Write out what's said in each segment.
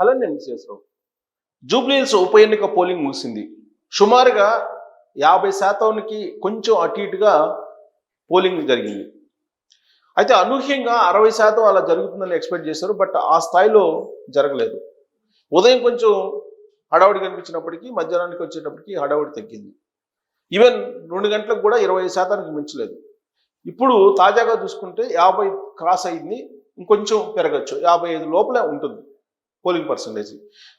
Hello నేను విశ్వేశ్వరరావు జూబ్లీహిల్స్ ఉప ఎన్నిక పోలింగ్ ముగిసింది. సుమారుగా యాభై శాతానికి కొంచెం అటు ఇటుగా పోలింగ్ జరిగింది. అయితే అనూహ్యంగా అరవై శాతం అలా జరుగుతుందని ఎక్స్పెక్ట్ చేశారు బట్ ఆ స్థాయిలో జరగలేదు. ఉదయం కొంచెం హడావుడి కనిపించినప్పటికీ మధ్యాహ్నానికి వచ్చేటప్పటికి హడావుడి తగ్గింది. ఈవెన్ రెండు గంటలకు కూడా ఇరవై శాతానికి మించలేదు. ఇప్పుడు తాజాగా చూసుకుంటే యాభై క్రాస్ అయింది ఇంకొంచెం పెరగచ్చు. యాభై ఐదు లోపలే ఉంటుంది. Polling percentage.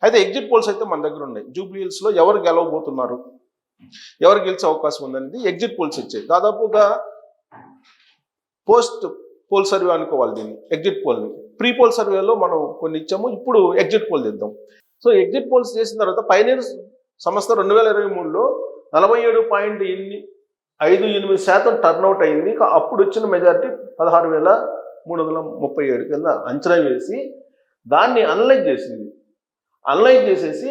అయితే ఎగ్జిట్ పోల్స్ అయితే మన దగ్గర ఉన్నాయి. జూబ్లీ హిల్స్లో ఎవరు గెలవబోతున్నారు? ఎవరు గెలిచే అవకాశం ఉందనేది ఎగ్జిట్ పోల్స్ ఇచ్చాయి దాదాపుగా పోస్ట్ పోల్ సర్వే అనుకోవాలి దీన్ని ఎగ్జిట్ పోల్ని. ప్రీ పోల్ సర్వేలో మనం కొన్ని ఇచ్చాము ఇప్పుడు ఎగ్జిట్ పోల్ చేద్దాం సో ఎగ్జిట్ పోల్స్ చేసిన తర్వాత పైనీర్ సంస్థ రెండు వేల ఇరవై మూడులో నలభై ఏడు పాయింట్ ఎన్ని ఐదు ఎనిమిది శాతం టర్న్అవుట్ అయింది. అప్పుడు వచ్చిన మెజారిటీ పదహారు వేల మూడు వందల ముప్పై ఏడు కింద అంచనా వేసి దాన్ని అనలైజ్ చేసింది. అనలైజ్ చేసేసి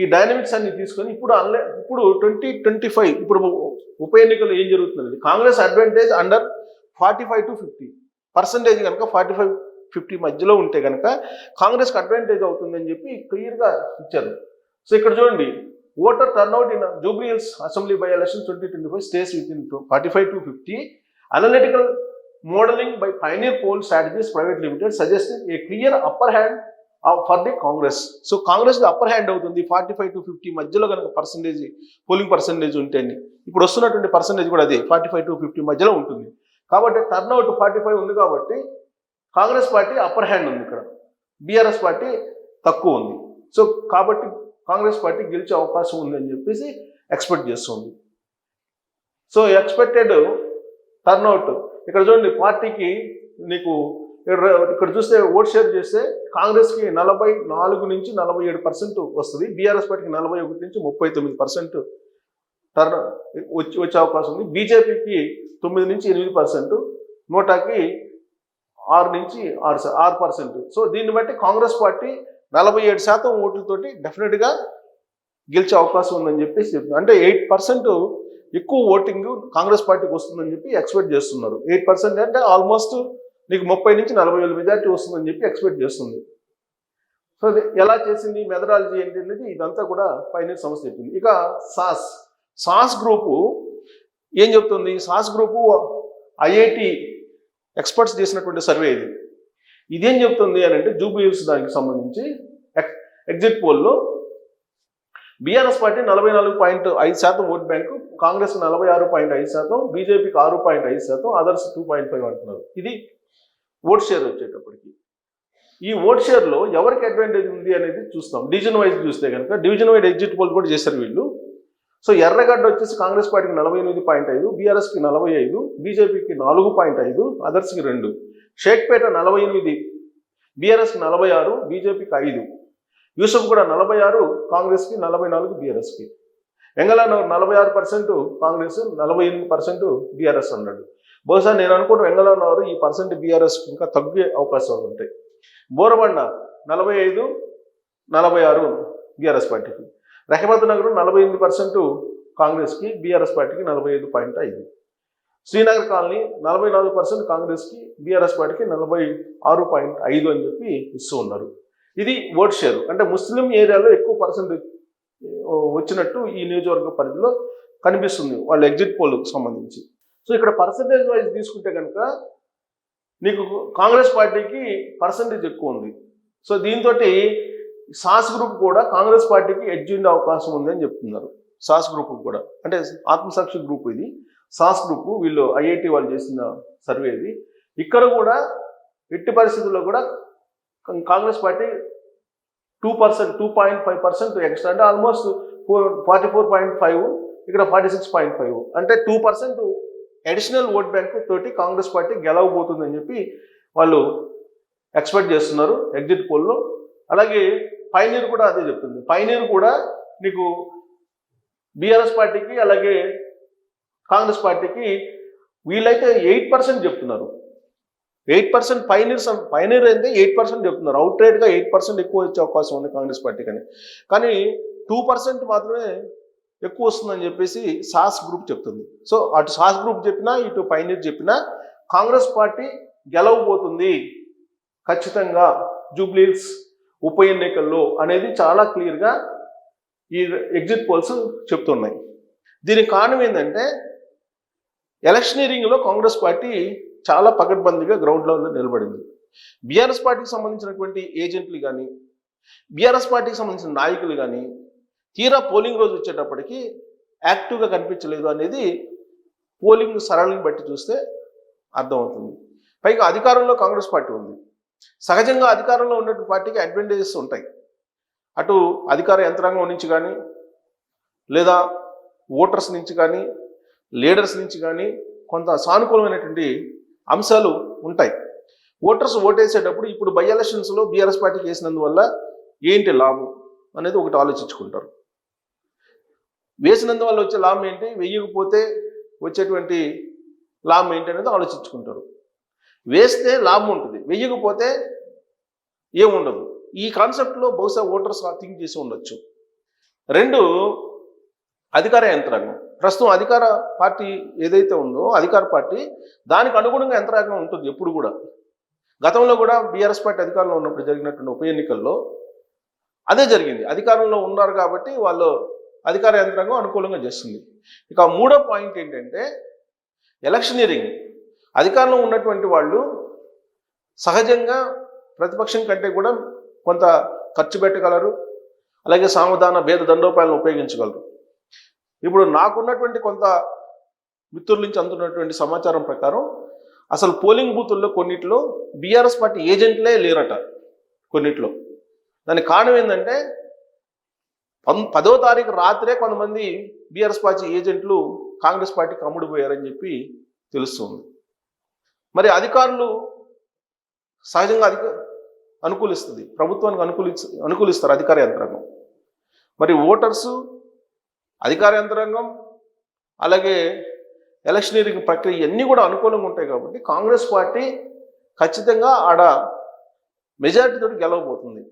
ఈ డైనమిక్స్ అన్ని తీసుకొని ఇప్పుడు అన్లై ఇప్పుడు ట్వంటీ ట్వంటీ ఫైవ్ ఇప్పుడు ఉప ఎన్నికలు ఏం జరుగుతుంది Congress advantage under forty five to fifty percentage కనుక ఫార్టీ ఫైవ్ ఫిఫ్టీ మధ్యలో ఉంటే కనుక కాంగ్రెస్కి అడ్వాంటేజ్ అవుతుందని చెప్పి క్లియర్గా ఇచ్చారు. సో ఇక్కడ చూడండి voter turnout in Jubilee Hills assembly by election twenty twenty five stays with in forty five to fifty. Analytical modelling by Pioneer poll strategies private limited suggesting a clear upper hand for the Congress so Congress upper hand అవుతుంది. Forty five to fifty మధ్యలో కనుక percentage polling percentage ఉంటే ఇప్పుడు వస్తున్నటువంటి percentage కూడా అదే forty five to fifty మధ్యలో ఉంటుంది. కాబట్టి టర్న్అవుట్ ఫార్టీ ఫైవ్ ఉంది కాబట్టి కాంగ్రెస్ పార్టీ అప్పర్ హ్యాండ్ ఉంది ఇక్కడ. బీఆర్ఎస్ పార్టీ తక్కువ ఉంది. సో కాబట్టి కాంగ్రెస్ పార్టీ గెలిచే అవకాశం ఉందని చెప్పేసి ఎక్స్పెక్ట్ చేస్తుంది. సో ఎక్స్పెక్టెడ్ టర్న్అవుట్ ఇక్కడ చూడండి పార్టీకి నీకు ఇక్కడ ఇక్కడ చూస్తే ఓట్ షేర్ చేస్తే కాంగ్రెస్కి నలభై నాలుగు నుంచి నలభై ఏడు పర్సెంట్ వస్తుంది బీఆర్ఎస్ పార్టీకి నలభై ఒకటి నుంచి ముప్పై తొమ్మిది పర్సెంట్ టర్న్ వచ్చి వచ్చే అవకాశం ఉంది. బీజేపీకి తొమ్మిది నుంచి ఎనిమిది పర్సెంట్ నోటాకి ఆరు నుంచి ఆరు ఆరు పర్సెంట్. సో దీన్ని బట్టి కాంగ్రెస్ పార్టీ నలభై ఏడు శాతం ఓట్లతోటి డెఫినెట్గా గెలిచే అవకాశం ఉందని చెప్పేసి అంటే ఎయిట్ పర్సెంట్ ఎక్కువ ఓటింగ్ కాంగ్రెస్ పార్టీకి వస్తుందని చెప్పి ఎక్స్పెక్ట్ చేస్తున్నారు. ఎయిట్ పర్సెంట్ అంటే ఆల్మోస్ట్ నీకు ముప్పై నుంచి నలభై వేల మెజార్టీ వస్తుందని చెప్పి ఎక్స్పెక్ట్ చేస్తుంది. సో ఎలా చేసింది మెథడాలజీ ఏంటి అనేది ఇదంతా కూడా పైనీర్ సంస్థ చెప్పింది. ఇక సాస్ సాస్ గ్రూపు ఏం చెప్తుంది? సాస్ గ్రూపు ఐఐటి ఎక్స్పర్ట్స్ చేసినటువంటి సర్వే ఇది. ఇదేం చెప్తుంది అని అంటే జూబ్లీహిల్స్ దానికి సంబంధించి ఎగ్జిట్ పోల్లో బీఆర్ఎస్ పార్టీ నలభై నాలుగు పాయింట్ ఐదు శాతం ఓట్ బ్యాంకు కాంగ్రెస్ నలభై ఆరు పాయింట్ ఐదు శాతం బీజేపీకి ఆరు పాయింట్ ఐదు శాతం అదర్స్ టూ పాయింట్ ఫైవ్ అంటున్నారు. ఇది ఓట్ షేర్ వచ్చేటప్పటికి. ఈ ఓట్ షేర్లో ఎవరికి అడ్వాంటేజ్ ఉంది అనేది చూస్తాం డివిజన్ వైజ్ చూస్తే కనుక డివిజన్ వైడ్ ఎగ్జిట్ పోల్ కూడా చేశారు వీళ్ళు. సో ఎర్రగడ్డ వచ్చేసి కాంగ్రెస్ పార్టీకి నలభై ఎనిమిది పాయింట్ ఐదు బీఆర్ఎస్కి నలభై ఐదు బీజేపీకి నాలుగు పాయింట్ ఐదు అదర్స్కి రెండు. షేక్పేట నలభై ఎనిమిది బీఆర్ఎస్కి నలభై ఆరు బీజేపీకి ఐదు. యూసఫ్ కూడా నలభై ఆరు కాంగ్రెస్కి నలభై నాలుగు బీఆర్ఎస్కి. వెంగళానగర్ నలభై ఆరు పర్సెంట్ కాంగ్రెస్ నలభై ఎనిమిది పర్సెంట్ బీఆర్ఎస్ అన్నాడు. బహుశా నేను అనుకుంటే వెంగళానగర్ ఈ పర్సెంట్ బీఆర్ఎస్ ఇంకా తగ్గే అవకాశాలు ఉంటాయి. బోరబండ నలభై ఐదు నలభై ఆరు బీఆర్ఎస్ పార్టీకి. రహమత్ నగర్ నలభై ఎనిమిది పర్సెంట్ కాంగ్రెస్కి బీఆర్ఎస్ పార్టీకి నలభై ఐదు పాయింట్ ఐదు. శ్రీనగర్ కాలనీ నలభై నాలుగు పర్సెంట్ కాంగ్రెస్కి బీఆర్ఎస్ పార్టీకి నలభై ఆరు పాయింట్ ఐదు అని చెప్పి ఇస్తూ ఉన్నారు. ఇది ఓట్ షేర్ అంటే ముస్లిం ఏరియాలో ఎక్కువ పర్సెంట్ వచ్చినట్టు ఈ నియోజకవర్గ పరిధిలో కనిపిస్తుంది వాళ్ళ ఎగ్జిట్ పోల్కి సంబంధించి. సో ఇక్కడ పర్సంటేజ్ వైజ్ తీసుకుంటే కనుక నీకు కాంగ్రెస్ పార్టీకి పర్సంటేజ్ ఎక్కువ ఉంది. సో దీంతో సాస్ గ్రూప్ కూడా కాంగ్రెస్ పార్టీకి ఎడ్జ్ ఉండే అవకాశం ఉంది అని చెప్తున్నారు. సాస్ గ్రూప్ కూడా. అంటే ఆత్మసాక్షి గ్రూప్ ఇది. సాస్ గ్రూప్ వీళ్ళు ఐఐటి వాళ్ళు చేసిన సర్వే ఇది. ఇక్కడ కూడా ఎట్టి పరిస్థితుల్లో కూడా Congress party two percent two point five percent extra అంటే almost four forty four point five ఇక్కడ ఫార్టీ సిక్స్ పాయింట్ ఫైవ్ అంటే two percent additional vote bank తోటి కాంగ్రెస్ పార్టీ గెలవబోతుందని చెప్పి వాళ్ళు ఎక్స్పెక్ట్ చేస్తున్నారు ఎగ్జిట్ పోల్లో అలాగే పైనీర్ కూడా అదే చెప్తుంది. పైనీర్ కూడా నీకు బీఆర్ఎస్ పార్టీకి అలాగే కాంగ్రెస్ పార్టీకి వీళ్ళైతే ఎయిట్ పర్సెంట్ చెప్తున్నారు. ఎయిట్ పర్సెంట్ పైనీర్ పైనీర్ అయితే ఎయిట్ పర్సెంట్ చెప్తున్నారు. అవుట్ రేట్గా ఎయిట్ పర్సెంట్ ఎక్కువ వచ్చే అవకాశం ఉంది కాంగ్రెస్ పార్టీకి అని కానీ టూ పర్సెంట్ మాత్రమే ఎక్కువ వస్తుందని చెప్పేసి సాస్ గ్రూప్ చెప్తుంది. సో అటు సాస్ గ్రూప్ చెప్పినా ఇటు పైనీర్ చెప్పినా కాంగ్రెస్ పార్టీ గెలవబోతుంది. ఖచ్చితంగా జూబ్లీస్ ఉప ఎన్నికల్లో అనేది చాలా క్లియర్గా ఈ ఎగ్జిట్ పోల్స్ చెప్తున్నాయి. దీనికి కారణం ఏంటంటే ఎలక్షనీరింగ్లో కాంగ్రెస్ పార్టీ చాలా పకడ్బందీగా గ్రౌండ్ లెవెల్లో నిలబడింది. బీఆర్ఎస్ పార్టీకి సంబంధించినటువంటి ఏజెంట్లు కానీ బీఆర్ఎస్ పార్టీకి సంబంధించిన నాయకులు కానీ తీరా పోలింగ్ రోజు వచ్చేటప్పటికి యాక్టివ్గా కనిపించలేదు అనేది పోలింగ్ సరళిని బట్టి చూస్తే అర్థమవుతుంది. పైగా అధికారంలో కాంగ్రెస్ పార్టీ ఉంది. సహజంగా అధికారంలో ఉన్నటువంటి పార్టీకి అడ్వాంటేజెస్ ఉంటాయి. అటు అధికార యంత్రాంగం నుంచి కానీ లేదా ఓటర్స్ నుంచి కానీ లీడర్స్ నుంచి కానీ కొంత సానుకూలమైనటువంటి అంశాలు ఉంటాయి. ఓటర్స్ ఓటేసేటప్పుడు ఇప్పుడు బై ఎలక్షన్స్లో బీఆర్ఎస్ పార్టీకి వేసినందువల్ల ఏంటి లాభం అనేది ఒకటి ఆలోచించుకుంటారు. వేసినందువల్ల వచ్చే లాభం ఏంటి? వెయ్యకపోతే వచ్చేటువంటి లాభం ఏంటి అనేది ఆలోచించుకుంటారు. వేస్తే లాభం ఉంటుంది. వెయ్యకపోతే ఏముండదు. ఈ కాన్సెప్ట్లో బహుశా ఓటర్స్ థింక్ చేసి ఉండొచ్చు. రెండు అధికార యంత్రాంగం. ప్రస్తుతం అధికార పార్టీ ఏదైతే ఉందో అధికార పార్టీ దానికి అనుగుణంగా యంత్రాంగం ఉంటుంది ఎప్పుడు కూడా. గతంలో కూడా బీఆర్ఎస్ పార్టీ అధికారంలో ఉన్నప్పుడు జరిగినటువంటి ఉప ఎన్నికల్లో అదే జరిగింది. అధికారంలో ఉన్నారు కాబట్టి వాళ్ళు అధికార యంత్రాంగం అనుకూలంగా చేస్తుంది. ఇక మూడో పాయింట్ ఏంటంటే ఎలక్షనీరింగ్. అధికారంలో ఉన్నటువంటి వాళ్ళు సహజంగా ప్రతిపక్షం కంటే కూడా కొంత ఖర్చు పెట్టగలరు అలాగే సామధాన భేద దండోపాయాలను ఉపయోగించగలరు. ఇప్పుడు నాకున్నటువంటి కొంత మిత్రుల నుంచి అందుతున్నటువంటి సమాచారం ప్రకారం అసలు పోలింగ్ బూతుల్లో కొన్నిట్లో బీఆర్ఎస్ పార్టీ ఏజెంట్లే లేరట కొన్నిట్లో. దానికి కారణం ఏంటంటే పం పదో తారీఖు రాత్రే కొంతమంది బీఆర్ఎస్ పార్టీ ఏజెంట్లు కాంగ్రెస్ పార్టీకి అమ్ముడుపోయారని చెప్పి తెలుస్తుంది. మరి అధికారులు సహజంగా అధిక అనుకూలిస్తుంది. ప్రభుత్వానికి అనుకూలి అనుకూలిస్తారు అధికార యంత్రాంగం. మరి ఓటర్సు అధికార యంత్రాంగం అలాగే ఎలక్షనీరింగ్ ప్రక్రియ ఇవన్నీ కూడా అనుకూలంగా ఉంటాయి కాబట్టి కాంగ్రెస్ పార్టీ ఖచ్చితంగా ఆడ మెజార్టీతో గెలవబోతుంది.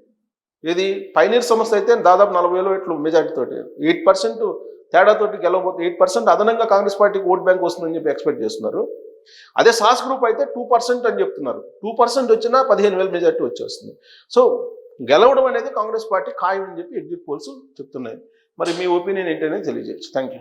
ఇది పైనీర్ సంస్థ అయితే దాదాపు నలభై వేలు ఇట్లు మెజార్టీతోటి ఎయిట్ పర్సెంట్ తేడాతోటి గెలవబోతుంది. ఎయిట్ పర్సెంట్ అదనంగా కాంగ్రెస్ పార్టీకి ఓట్ బ్యాంక్ వస్తుందని చెప్పి ఎక్స్పెక్ట్ చేస్తున్నారు. అదే సాస్ గ్రూప్ అయితే టూ పర్సెంట్ అని చెప్తున్నారు. టూ పర్సెంట్ వచ్చినా పదిహేను వేల మెజార్టీ వచ్చేస్తుంది. సో గెలవడం అనేది కాంగ్రెస్ పార్టీ ఖాయం అని చెప్పి ఎగ్జిట్ పోల్స్ చెప్తున్నాయి. మరి మీ ఒపీనియన్ ఏంటనేది తెలియజేయచ్చు. Thank you